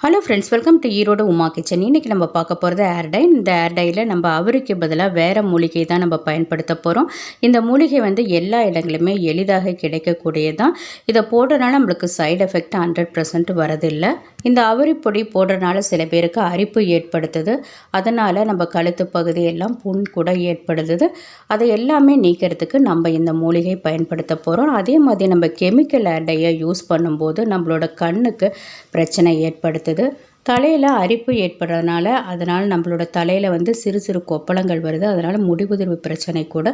Hello friends welcome to Erode Uma kitchen இன்றைக்கி நம்ம பார்க்க போகிறது ஏர் இந்த ஏர்டையில் நம்ம அவருக்கு பதிலாக வேறு மூலிகை தான் நம்ம பயன்படுத்த போகிறோம் இந்த மூலிகை வந்து எல்லா இடங்களுமே எளிதாக கிடைக்கக்கூடியது தான் இதை போடுறதுனால நம்மளுக்கு சைடு எஃபெக்ட் ஹண்ட்ரட் பர்சன்ட் வரதில்லை. இந்த அவரி பொடி போடுறதுனால சில பேருக்கு அரிப்பு ஏற்படுத்துது. அதனால் நம்ம கழுத்து பகுதியெல்லாம் புண் கூட ஏற்படுத்துது. அதை எல்லாமே நீக்கிறதுக்கு நம்ம இந்த மூலிகை பயன்படுத்த போகிறோம் அதே மாதிரி நம்ம கெமிக்கல் ஏர்டையை யூஸ் பண்ணும்போது நம்மளோட கண்ணுக்கு பிரச்சனை ஏற்படுத்துது தலையில் அரிப்பு ஏற்படுறதுனால அதனால் நம்மளோட தலையில் வந்து சிறு சிறு கொப்பளங்கள் வருது. அதனால் முடிவுதிர்வு பிரச்சனை கூட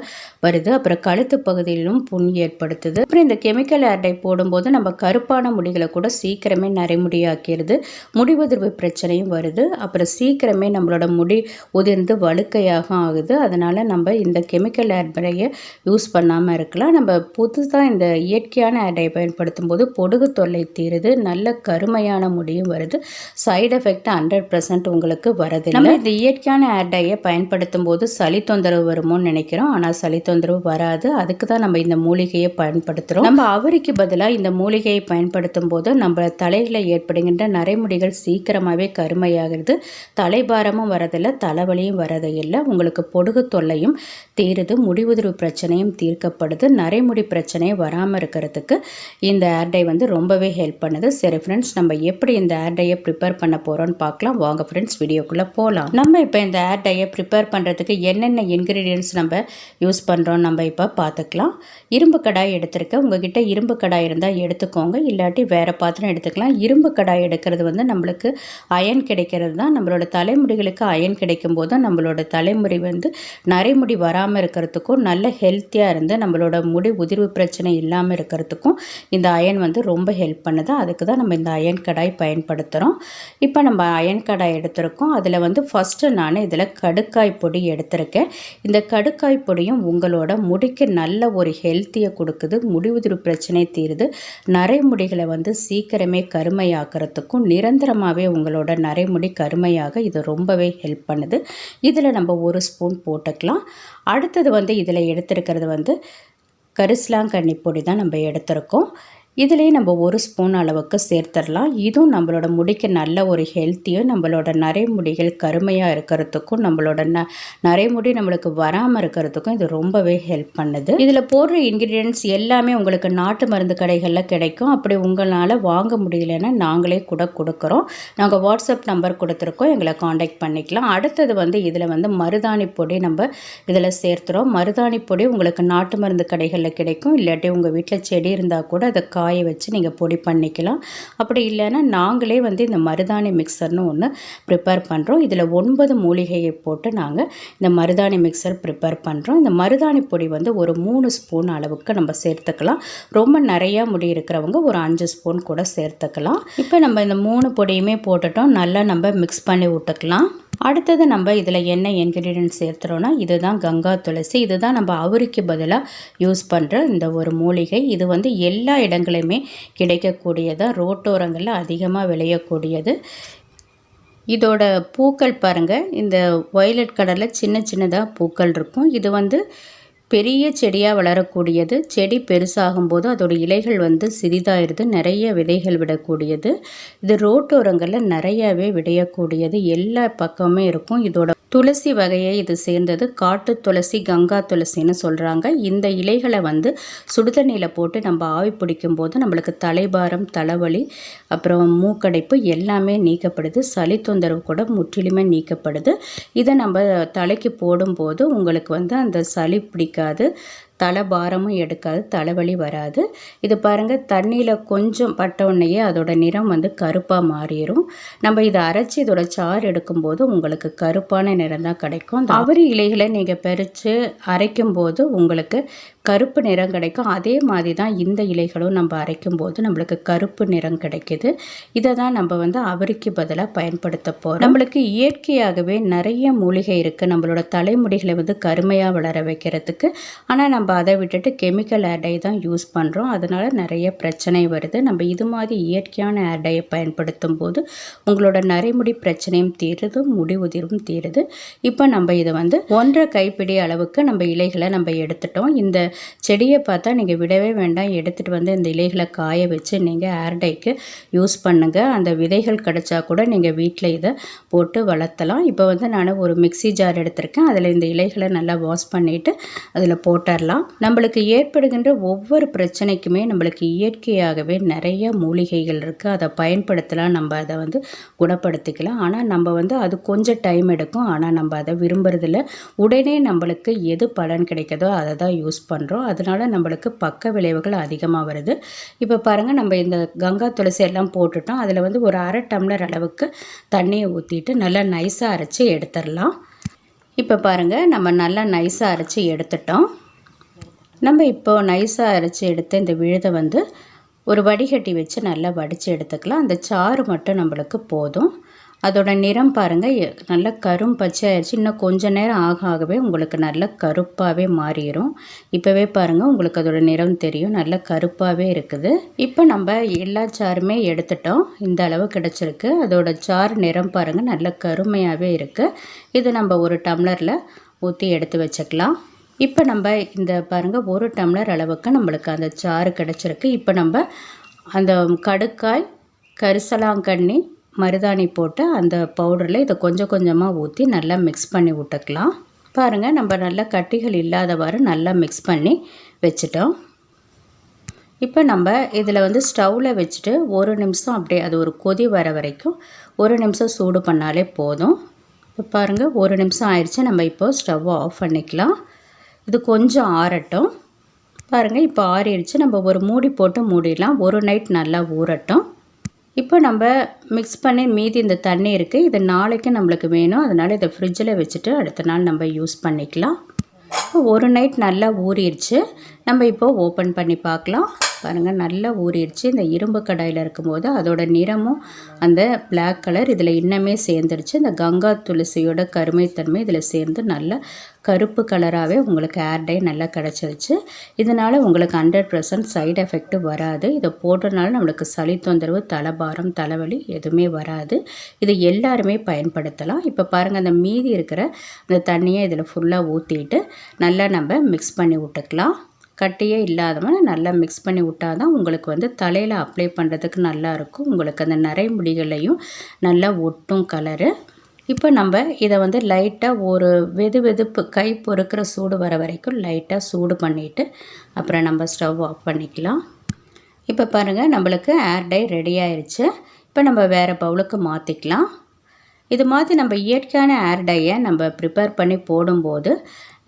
வருது. அப்புறம் கழுத்து பகுதியிலும் புண் ஏற்படுத்துது. அப்புறம் இந்த கெமிக்கல் ஏர்டை போடும்போது நம்ம கருப்பான முடிகளை கூட சீக்கிரமே நரைமுடியாக்கிடுது முடிவுதிர்வு பிரச்சனையும் வருது. அப்புறம் சீக்கிரமே நம்மளோட முடி உதிர்ந்து வழுக்கையாக ஆகுது. அதனால் நம்ம இந்த கெமிக்கல் ஏர்டையை யூஸ் பண்ணாமல் இருக்கலாம். நம்ம புதுசாக இந்த இயற்கையான ஏர்டையை பயன்படுத்தும் போது பொடுகு தொல்லை தீருது. நல்ல கருமையான முடியும் வருது. சைடு எஃபெக்ட் ஹண்ட்ரட் பர்சன்ட் உங்களுக்கு வரது நம்ம இந்த இயற்கையான ஏர் டையை பயன்படுத்தும் போது சளி தொந்தரவு வருமோன்னு நினைக்கிறோம். ஆனால் சளி தொந்தரவு வராது. அதுக்கு தான் நம்ம இந்த மூலிகையை பயன்படுத்துகிறோம் நம்ம அவரிக்கு பதிலாக இந்த மூலிகையை பயன்படுத்தும் போது நம்ம தலையில் ஏற்படுகின்ற நரைமுடிகள் சீக்கிரமாகவே கருமையாகிறது. தலைபாரமும் வரதில்லை தலைவலியும் வரதில்லை. உங்களுக்கு பொடுகு தொல்லையும் தீருது முடிவுதிர்வு பிரச்சனையும் தீர்க்கப்படுது. நரைமுடி பிரச்சனையும் வராமல் இருக்கிறதுக்கு இந்த ஏர்டை வந்து ரொம்பவே ஹெல்ப் பண்ணுது. சரி ஃப்ரெண்ட்ஸ் நம்ம எப்படி இந்த ஏர்டையை ப்ரிப்பேர் பண்ண போகிறோன்னு பார்க்கலாம். வாங்க ஃப்ரெண்ட்ஸ் வீடியோக்குள்ளே போகலாம் நம்ம இப்போ இந்த ஏர் டையை ப்ரிப்பேர் பண்ணுறதுக்கு என்னென்ன இன்க்ரீடியன்ஸ் நம்ம யூஸ் பண்ணுறோம் நம்ம இப்போ பார்த்துக்கலாம். இரும்பு கடாய் எடுத்திருக்கேன். உங்ககிட்ட இரும்பு கடாய் இருந்தால் எடுத்துக்கோங்க. இல்லாட்டி வேறு பாத்திரம் எடுத்துக்கலாம். இரும்பு கடாய் எடுக்கிறது வந்து நம்மளுக்கு அயன் கிடைக்கிறது தான். நம்மளோட தலைமுடிகளுக்கு அயன் கிடைக்கும் போது நம்மளோட தலைமுடி வந்து நரைமுடி வராமல் இருக்கிறதுக்கும் நல்ல ஹெல்த்தியாக இருந்து நம்மளோட முடி உதிர்வு பிரச்சனை இல்லாமல் இருக்கிறதுக்கும் இந்த அயன் வந்து ரொம்ப ஹெல்ப் பண்ணுது. அதுக்கு தான் நம்ம இந்த அயன் கடாய் பயன்படுத்துகிறோம் இப்போ நம்ம அயன் கடாய் எடுத்திருக்கோம். அதில் வந்து ஃபஸ்ட்டு நான் இதில் கடுக்காய் பொடி எடுத்திருக்கேன். இந்த கடுக்காய் பொடியும் உங்களோட முடிக்கு நல்ல ஒரு ஹெல்த்தியை கொடுக்குது. முடிவுதிரு பிரச்சனை தீருது. நரைமுடிகளை வந்து சீக்கிரமே கருமையாக்குறதுக்கும் நிரந்தரமாகவே உங்களோட நரைமுடி கருமையாக இது ரொம்பவே ஹெல்ப் பண்ணுது. இதில் நம்ம ஒரு ஸ்பூன் போட்டுக்கலாம். அடுத்தது வந்து இதில் எடுத்திருக்கிறது வந்து கரிசலாங்கண்ணி பொடி தான் நம்ம எடுத்திருக்கோம். இதுலேயே நம்ம ஒரு ஸ்பூன் அளவுக்கு சேர்த்துடலாம் இதுவும் நம்மளோட முடிக்கு நல்ல ஒரு ஹெல்த்தியும் நம்மளோட நரைமுடிகள் கருமையாக இருக்கிறதுக்கும் நம்மளோட ந நரைமுடி நம்மளுக்கு வராமல் இருக்கிறதுக்கும் இது ரொம்பவே ஹெல்ப் பண்ணுது. இதில் போடுற இன்க்ரீடியன்ட்ஸ் எல்லாமே உங்களுக்கு நாட்டு மருந்து கடைகளில் கிடைக்கும். அப்படி உங்களால் வாங்க முடியலன்னா நாங்களே கூட கொடுக்குறோம். நாங்கள் வாட்ஸ்அப் நம்பர் கொடுத்துருக்கோம். எங்களை காண்டாக்ட் பண்ணிக்கலாம். அடுத்தது வந்து இதில் வந்து மருதாணி பொடி நம்ம இதில் சேர்த்துறோம். மருதாணி பொடி உங்களுக்கு நாட்டு மருந்து கடைகளில் கிடைக்கும். இல்லாட்டி உங்கள் வீட்டில் செடி இருந்தால் கூட அதை காய வச்சு நீங்கள் பொடி பண்ணிக்கலாம். அப்படி இல்லைன்னா நாங்களே வந்து இந்த மருதாணி மிக்சர்னு ஒன்று ப்ரிப்பேர் பண்ணுறோம் இதில் ஒன்பது மூலிகையை போட்டு நாங்கள் இந்த மருதாணி மிக்சர் ப்ரிப்பேர் பண்ணுறோம் இந்த மருதாணி பொடி வந்து ஒரு மூணு ஸ்பூன் அளவுக்கு நம்ம சேர்த்துக்கலாம். ரொம்ப நிறையா முடி இருக்கிறவங்க ஒரு அஞ்சு ஸ்பூன் கூட சேர்த்துக்கலாம். இப்போ நம்ம இந்த மூணு பொடியுமே போட்டுட்டோம். நல்லா நம்ம மிக்ஸ் பண்ணி விட்டுக்கலாம். அடுத்தது நம்ம இதில் என்ன இன்க்ரீடியன்ட் சேர்த்துறோன்னா இதுதான் கங்கா துளசி. இதுதான் நம்ம அவருக்கு பதிலாக யூஸ் பண்ணுற இந்த ஒரு மூலிகை. இது வந்து எல்லா இடங்களையுமே கிடைக்கக்கூடியதாக ரோட்டோரங்களில் அதிகமாக விளையக்கூடியது. இதோட பூக்கள் பாருங்கள் இந்த வயலட் கலரில் சின்ன சின்னதாக பூக்கள் இருக்கும். இது வந்து பெரிய செடியாக வளரக்கூடியது. செடி பெருசாகும்போது அதோட இலைகள் வந்து சிறிதாயிருது. நிறைய விதைகள் விடக்கூடியது. இது ரோட்டோரங்களில் நிறையாவே விடையக்கூடியது. எல்லா பக்கமே இருக்கும். இதோட துளசி வகையை இது சேர்ந்தது. காட்டு துளசி கங்கா துளசின்னு சொல்கிறாங்க இந்த இலைகளை வந்து சுடுதண்ணியில் போட்டு நம்ம ஆவி பிடிக்கும் போது நம்மளுக்கு தலைபாரம் தலைவலி அப்புறம் மூக்கடைப்பு எல்லாமே நீக்கப்படுது. சளி தொந்தரவு கூட முற்றிலுமே நீக்கப்படுது. இதை நம்ம தலைக்கு போடும்போது உங்களுக்கு வந்து அந்த சளி பிடிக்காது. தலை பாரமும் எடுக்காது தலைவலி வராது. இது பாருங்கள் தண்ணியில் கொஞ்சம் பட்ட உடனேயே அதோட நிறம் வந்து கருப்பாக மாறிடும் நம்ம இதை அரைச்சி இதோட சாறு எடுக்கும்போது உங்களுக்கு கருப்பான நிறம் தான் கிடைக்கும் அவரி இலைகளை நீங்கள் பறித்து அரைக்கும் போது உங்களுக்கு கருப்பு நிறம் கிடைக்கும். அதே மாதிரி தான் இந்த இலைகளும் நம்ம அரைக்கும் போது நம்மளுக்கு கருப்பு நிறம் கிடைக்கிது. இதை தான் நம்ம வந்து அவருக்கு பதிலாக பயன்படுத்த போகிறோம் நம்மளுக்கு இயற்கையாகவே நிறைய மூலிகை இருக்குது நம்மளோட தலைமுடிகளை வந்து கருமையாக வளர வைக்கிறதுக்கு. ஆனால் நம்ம அதை விட்டுட்டு கெமிக்கல் ஏர் தான் யூஸ் பண்ணுறோம் அதனால் நிறைய பிரச்சனை வருது. நம்ம இது மாதிரி இயற்கையான ஏர் பயன்படுத்தும் போது உங்களோட நரைமுடி பிரச்சனையும் தீருது முடி உதிரும் தீருது. இப்போ நம்ம இதை வந்து ஒன்றரை கைப்பிடி அளவுக்கு நம்ம இலைகளை நம்ம எடுத்துட்டோம். இந்த செடியை பார்த்தா நீங்கள் விடவே வேண்டாம். எடுத்துகிட்டு வந்து இந்த இலைகளை காய வச்சு நீங்கள் ஏர்டைக்கு யூஸ் பண்ணுங்கள் அந்த விதைகள் கிடச்சா கூட நீங்கள் வீட்டில் இதை போட்டு வளர்த்தலாம். இப்போ வந்து நான் ஒரு மிக்சி ஜார் எடுத்திருக்கேன். அதில் இந்த இலைகளை நல்லா வாஷ் பண்ணிவிட்டு அதில் போட்டுடலாம். நம்மளுக்கு ஏற்படுகின்ற ஒவ்வொரு பிரச்சனைக்குமே நம்மளுக்கு இயற்கையாகவே நிறைய மூலிகைகள் இருக்குது அதை பயன்படுத்தலாம். நம்ம அதை வந்து குணப்படுத்திக்கலாம். ஆனால் நம்ம வந்து அது கொஞ்சம் டைம் எடுக்கும். ஆனால் நம்ம அதை விரும்புகிறதில்ல உடனே நம்மளுக்கு எது பலன் கிடைக்குதோ அதை தான் யூஸ் பண்ணுறோம் அதனால நம்மளுக்கு பக்க விளைவுகள் அதிகமாக வருது. இப்போ பாருங்கள் நம்ம இந்த கங்கா துளசி எல்லாம் போட்டுட்டோம். அதில் வந்து ஒரு அரை டம்ளர் அளவுக்கு தண்ணியை ஊற்றிட்டு நல்லா நைஸாக அரைச்சி எடுத்துடலாம். இப்போ பாருங்கள் நம்ம நல்லா நைஸாக அரைச்சி எடுத்துட்டோம். நம்ம இப்போது நைஸாக அரைச்சி எடுத்த இந்த விழுதை வந்து ஒரு வடிகட்டி வச்சு நல்லா வடித்து எடுத்துக்கலாம். அந்த சாறு மட்டும் நம்மளுக்கு போதும். அதோட நிறம் பாருங்கள் நல்ல கரும் பச்சை ஆயிடுச்சு இன்னும் கொஞ்ச நேரம் ஆக ஆகவே உங்களுக்கு நல்ல கருப்பாகவே மாறிடும் இப்போவே பாருங்கள் உங்களுக்கு அதோட நிறம் தெரியும். நல்ல கருப்பாகவே இருக்குது. இப்போ நம்ம எல்லா சாருமே எடுத்துட்டோம். இந்த அளவு கிடச்சிருக்கு. அதோட சாறு நிறம் பாருங்கள் நல்ல கருமையாகவே இருக்குது இது நம்ம ஒரு டம்ளரில் ஊற்றி எடுத்து வச்சுக்கலாம். இப்போ நம்ம இந்த பாருங்கள் ஒரு டம்ளர் அளவுக்கு நம்மளுக்கு அந்த சாறு கிடச்சிருக்கு. இப்போ நம்ம அந்த கடுக்காய் கரிசலாங்கண்ணி மருதாணி போட்டு அந்த பவுடரில் இதை கொஞ்சம் கொஞ்சமாக ஊற்றி நல்லா மிக்ஸ் பண்ணி விட்டுக்கலாம் பாருங்கள் நம்ம நல்லா கட்டிகள் இல்லாதவாறு நல்லா மிக்ஸ் பண்ணி வச்சுட்டோம். இப்போ நம்ம இதில் வந்து ஸ்டவ்வில் வச்சுட்டு ஒரு நிமிஷம் அப்படியே அது ஒரு கொதி வர வரைக்கும் ஒரு நிமிஷம் சூடு பண்ணாலே போதும். இப்போ பாருங்கள் ஒரு நிமிஷம் ஆயிடுச்சு நம்ம இப்போது ஸ்டவ்வை ஆஃப் பண்ணிக்கலாம். இது கொஞ்சம் ஆறட்டும். பாருங்கள் இப்போ ஆறிடுச்சு. நம்ம ஒரு மூடி போட்டு மூடிடலாம். ஒரு நைட் நல்லா ஊறட்டும். இப்போ நம்ம மிக்ஸ் பண்ணி மீதி இந்த தண்ணி இருக்குது இது நாளைக்கு நம்மளுக்கு வேணும். அதனால் இதை ஃப்ரிட்ஜில் வச்சுட்டு அடுத்த நாள் நம்ம யூஸ் பண்ணிக்கலாம். ஒரு நைட் நல்லா ஊறிடுச்சு. நம்ம இப்போது ஓப்பன் பண்ணி பார்க்கலாம். பாருங்கள் நல்லா ஊறிடுச்சு. இந்த இரும்பு கடாயில் இருக்கும்போது அதோட நிறமும் அந்த பிளாக் கலர் இதில் இன்னமே சேர்ந்துருச்சு இந்த கங்கா துளசியோட கருமைத்தன்மை இதில் சேர்ந்து நல்ல கருப்பு கலராகவே உங்களுக்கு ஏர் டை நல்லா கிடச்சிருச்சு. இதனால் உங்களுக்கு ஹண்ட்ரட் பர்சன்ட் சைடு எஃபெக்ட் வராது. இதை போடுறதுனால நம்மளுக்கு சளி தொந்தரவு தலைபாரம் தலைவலி எதுவுமே வராது. இதை எல்லாருமே பயன்படுத்தலாம். இப்போ பாருங்கள் அந்த மீதி இருக்கிற அந்த தண்ணியை இதில் ஃபுல்லாக ஊற்றிட்டு நல்லா நம்ம மிக்ஸ் பண்ணி விட்டுக்கலாம். கட்டியே இல்லாதவங்க நல்லா மிக்ஸ் பண்ணி விட்டால் தான் உங்களுக்கு வந்து தலையில் அப்ளை பண்ணுறதுக்கு நல்லாயிருக்கும். உங்களுக்கு அந்த நிறை முடிகளையும் நல்லா ஒட்டும் கலரு இப்போ நம்ம இதை வந்து லைட்டாக ஒரு வெது வெதுப்பு கை பொறுக்கிற சூடு வர வரைக்கும் லைட்டாக சூடு பண்ணிவிட்டு அப்புறம் நம்ம ஸ்டவ் ஆஃப் பண்ணிக்கலாம். இப்போ பாருங்கள் நம்மளுக்கு ஏர் டை ரெடி ஆயிடுச்சு இப்போ நம்ம வேறு பவுலுக்கு மாற்றிக்கலாம் இது மாதிரி நம்ம இயற்கையான ஏர் டையை நம்ம ப்ரிப்பேர் பண்ணி போடும்போது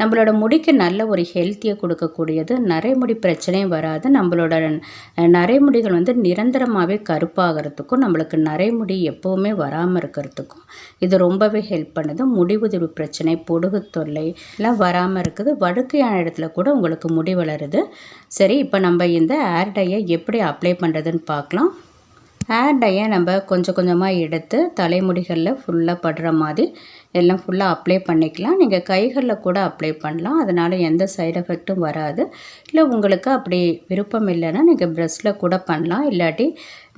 நம்மளோட முடிக்கு நல்ல ஒரு ஹெல்த்தியை கொடுக்கக்கூடியது நரைமுடி பிரச்சனையும் வராது. நம்மளோட நரைமுடிகள் வந்து நிரந்தரமாகவே கருப்பாகிறதுக்கும் நம்மளுக்கு நரைமுடி எப்போவுமே வராமல் இருக்கிறதுக்கும் இது ரொம்பவே ஹெல்ப் பண்ணுது. முடிவுதிர்வு பிரச்சனை பொடுகு தொல்லை எல்லாம் வராமல் இருக்குது. வடுக்கையான இடத்துல கூட உங்களுக்கு முடி வளருது. சரி இப்போ நம்ம இந்த ஏர் டையை எப்படி அப்ளை பண்ணுறதுன்னு பார்க்கலாம். ஹேர் டையை நம்ம கொஞ்சம் கொஞ்சமாக எடுத்து தலைமுடிகளில் ஃபுல்லாக படுற மாதிரி எல்லாம் ஃபுல்லாக அப்ளை பண்ணிக்கலாம். நீங்கள் கைகளில் கூட அப்ளை பண்ணலாம். அதனால் எந்த சைடு எஃபெக்ட்டும் வராது. இல்லை உங்களுக்கு அப்படி விருப்பம் இல்லைன்னா நீங்கள் ப்ரெஷ்ஷில் கூட பண்ணலாம். இல்லாட்டி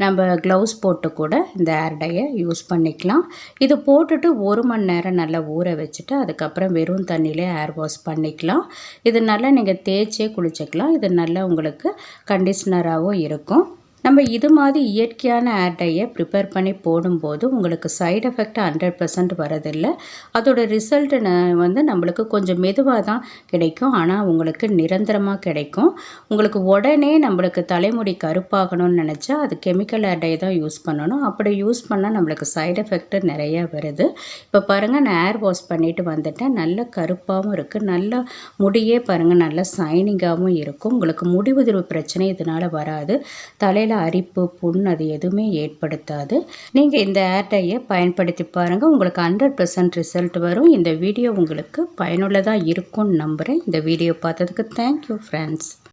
நம்ம க்ளவுஸ் போட்டு கூட இந்த ஹேர் டையை யூஸ் பண்ணிக்கலாம். இது போட்டுட்டு ஒரு மணி நேரம் நல்லா ஊற வச்சுட்டு அதுக்கப்புறம் வெறும் தண்ணியிலே ஹேர் வாஷ் பண்ணிக்கலாம். இது நல்லா நீங்கள் தேய்ச்சே குளிச்சிக்கலாம். இது நல்லா உங்களுக்கு கண்டிஷ்னராகவும் இருக்கும். நம்ம இது மாதிரி இயற்கையான ஏர் டையை ப்ரிப்பேர் பண்ணி போடும்போது உங்களுக்கு சைடு எஃபெக்ட் ஹண்ட்ரட் பர்சன்ட் வரதில்லை. அதோடய ரிசல்ட்டு வந்து நம்மளுக்கு கொஞ்சம் மெதுவாக தான் கிடைக்கும். ஆனால் உங்களுக்கு நிரந்தரமாக கிடைக்கும். உங்களுக்கு உடனே நம்மளுக்கு தலைமுடி கருப்பாகணும்னு நினச்சா அது கெமிக்கல் ஏர் தான் யூஸ் பண்ணணும். அப்படி யூஸ் பண்ணால் நம்மளுக்கு சைடு எஃபெக்ட் நிறையா வருது. இப்போ பாருங்கள் நான் ஏர் வாஷ் பண்ணிவிட்டு வந்துட்டேன். நல்ல கருப்பாகவும் இருக்குது நல்ல முடியே பாருங்கள் நல்ல சைனிங்காகவும் இருக்கும். உங்களுக்கு முடிவுதிர்வு பிரச்சனை இதனால் வராது. தலையில் அரிப்பு புண் அது எதுவுமே ஏற்படுத்தாது. நீங்கள் இந்த ஏர்டையை பயன்படுத்தி பாருங்கள் உங்களுக்கு ஹண்ட்ரட் பர்சன்ட் ரிசல்ட் வரும். இந்த வீடியோ உங்களுக்கு பயனுள்ளதாக இருக்கும்னு நம்புகிறேன் இந்த வீடியோ பார்த்ததுக்கு தேங்க்யூ ஃப்ரெண்ட்ஸ்